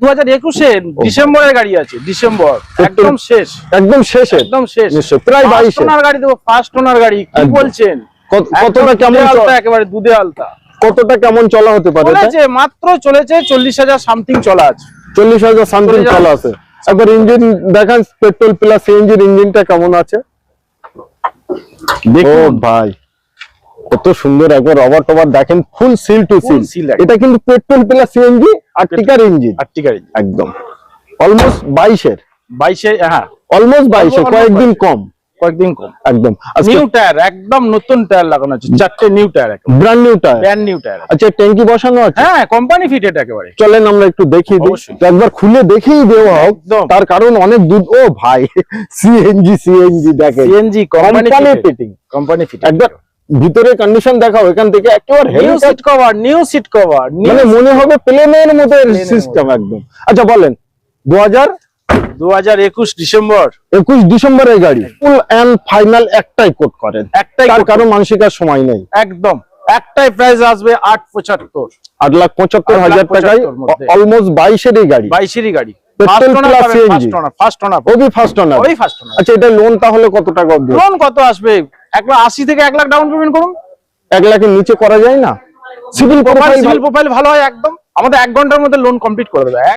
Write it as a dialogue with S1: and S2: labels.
S1: দু হাজার একুশে ডিসেম্বরের গাড়ি আছে ডিসেম্বর। একদম শেষ।
S2: একদম শেষে
S1: একদম শেষ।
S2: নিশ্চয়, প্রায় 22
S1: owner গাড়ি দেবো ফার্স্ট ওনার গাড়ি কি বলছেন?
S2: কতটা কেমন
S1: দুধে আলতা একেবারে দুধে আলতা।
S2: কতটা কেমন চলা হতে পারে?
S1: চলেছে মাত্র চলেছে চল্লিশ হাজার সামথিং চলা আছে।
S2: চল্লিশ হাজার সামথিং
S1: চলা
S2: আছে। একবার ইঞ্জিন দেখান পেট্রোল প্লাস সিএনজির ইঞ্জিনটা কেমন আছে?
S1: দেখুন।
S2: ভাই। কত সুন্দর একবার রবার টবার দেখেন ফুল সিল টু সিল এটা কিন্তু পেট্রোল প্লাস সিএনজি আর্টিকার ইঞ্জিন
S1: আটটি গাড়ি
S2: একদম। অলমোস্ট বাইশের।
S1: বাইশে হ্যাঁ।
S2: অলমোস্ট বাইশে কয়েকদিন কম।
S1: কয়েকদিন কম।
S2: একদম।
S1: নিউ টায়ার একদম নতুন টায়ার লাগানো আছে। চারটে new tyre
S2: brand new tyre
S1: brand new tyre
S2: আচ্ছা ট্যাঙ্কি বসানো আছে?
S1: হ্যাঁ কোম্পানি ফিটেড একেবারে।
S2: চলেন আমরা একটু দেখিয়ে দিই। একবার খুলে দেখেই দেওয়া হোক।
S1: একদম।
S2: তার কারণ অনেক দুধ ও ভাই সিএনজি সিএনজি দেখেন।
S1: CNG company
S2: fitting
S1: company fitted
S2: একবার ভিতরে কন্ডিশন দেখাও এখান থেকে একেবারে
S1: new seat cover new seat cover
S2: মানে মনে হবে প্লেনের মতো সিস্টেম একদম। আচ্ছা বলেন দু হাজার
S1: দু হাজার একুশ ডিসেম্বর
S2: একুশ ডিসেম্বরের গাড়ি ফুল অ্যান্ড ফাইনাল একটাই কোট করেন।
S1: একটাই
S2: তার
S1: quote
S2: কারণ মানসিকার সময় নেই।
S1: একদম। একটাই প্রাইস আসবে আট পঁচাত্তর।
S2: আট লাখ পঁচাত্তর
S1: আট লাখ
S2: হাজার টাকায় অলমোস্ট গাড়ি।
S1: গাড়ি। ফার্স্ট
S2: ফার্স্ট
S1: ফার্স্ট
S2: আচ্ছা এটা লোন তাহলে কত টাকা
S1: লোন কত আসবে? এক লাখ আশি থেকে এক লাখ ডাউন পেমেন্ট করুন।
S2: এক লাখের নিচে করা যায় না। Civil
S1: profile
S2: profile
S1: civil profile ভালো। হয় একদম। আমাদের এক ঘণ্টার মধ্যে লোন কমপ্লিট করে দেবে।